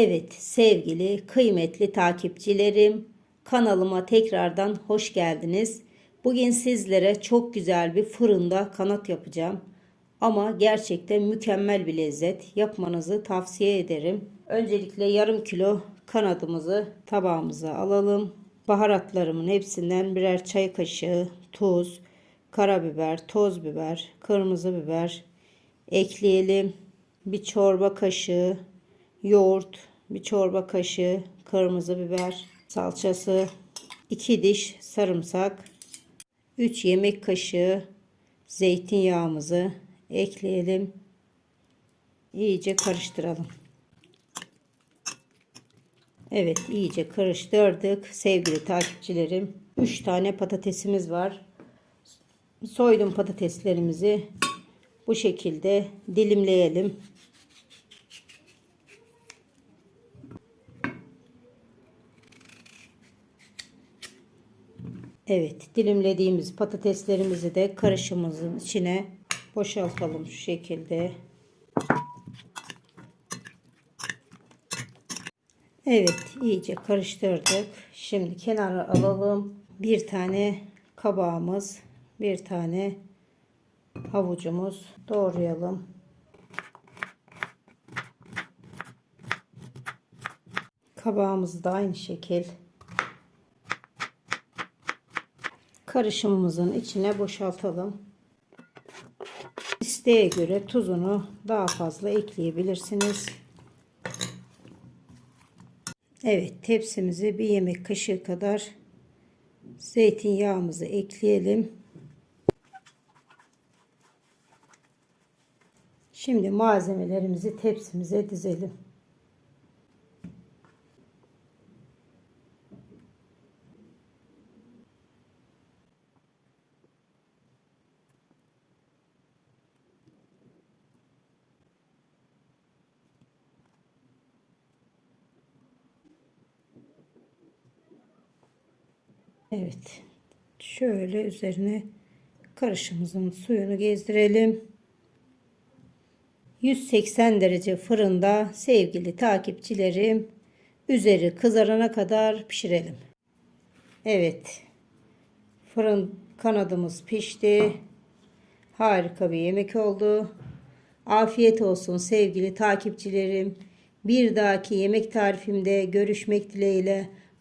Evet sevgili kıymetli takipçilerim kanalıma tekrardan hoş geldiniz. Bugün sizlere çok güzel bir fırında kanat yapacağım. Ama gerçekten mükemmel bir lezzet. Yapmanızı tavsiye ederim. Öncelikle yarım kilo kanadımızı tabağımıza alalım. Baharatlarımın hepsinden birer çay kaşığı tuz, karabiber, toz biber, kırmızı biber ekleyelim. Bir çorba kaşığı yoğurt, bir çorba kaşığı kırmızı biber salçası, 2 diş sarımsak, 3 yemek kaşığı zeytinyağımızı ekleyelim. İyice karıştıralım. Evet iyice karıştırdık sevgili takipçilerim. 3 tane patatesimiz var. Soydum patateslerimizi bu şekilde dilimleyelim. Evet dilimlediğimiz patateslerimizi de karışımımızın içine boşaltalım şu şekilde. Evet iyice karıştırdık. Şimdi kenara alalım. Bir tane kabağımız, bir tane havucumuz doğrayalım. Kabağımızı da aynı şekil karışımımızın içine boşaltalım. İsteğe göre tuzunu daha fazla ekleyebilirsiniz. Evet tepsimizi bir yemek kaşığı kadar zeytinyağımızı ekleyelim. Şimdi malzemelerimizi tepsimize dizelim. Evet. Şöyle üzerine karışımızın suyunu gezdirelim. 180 derece fırında sevgili takipçilerim üzeri kızarana kadar pişirelim. Evet. Fırın kanadımız pişti. Harika bir yemek oldu. Afiyet olsun sevgili takipçilerim. Bir dahaki yemek tarifimde görüşmek dileğiyle.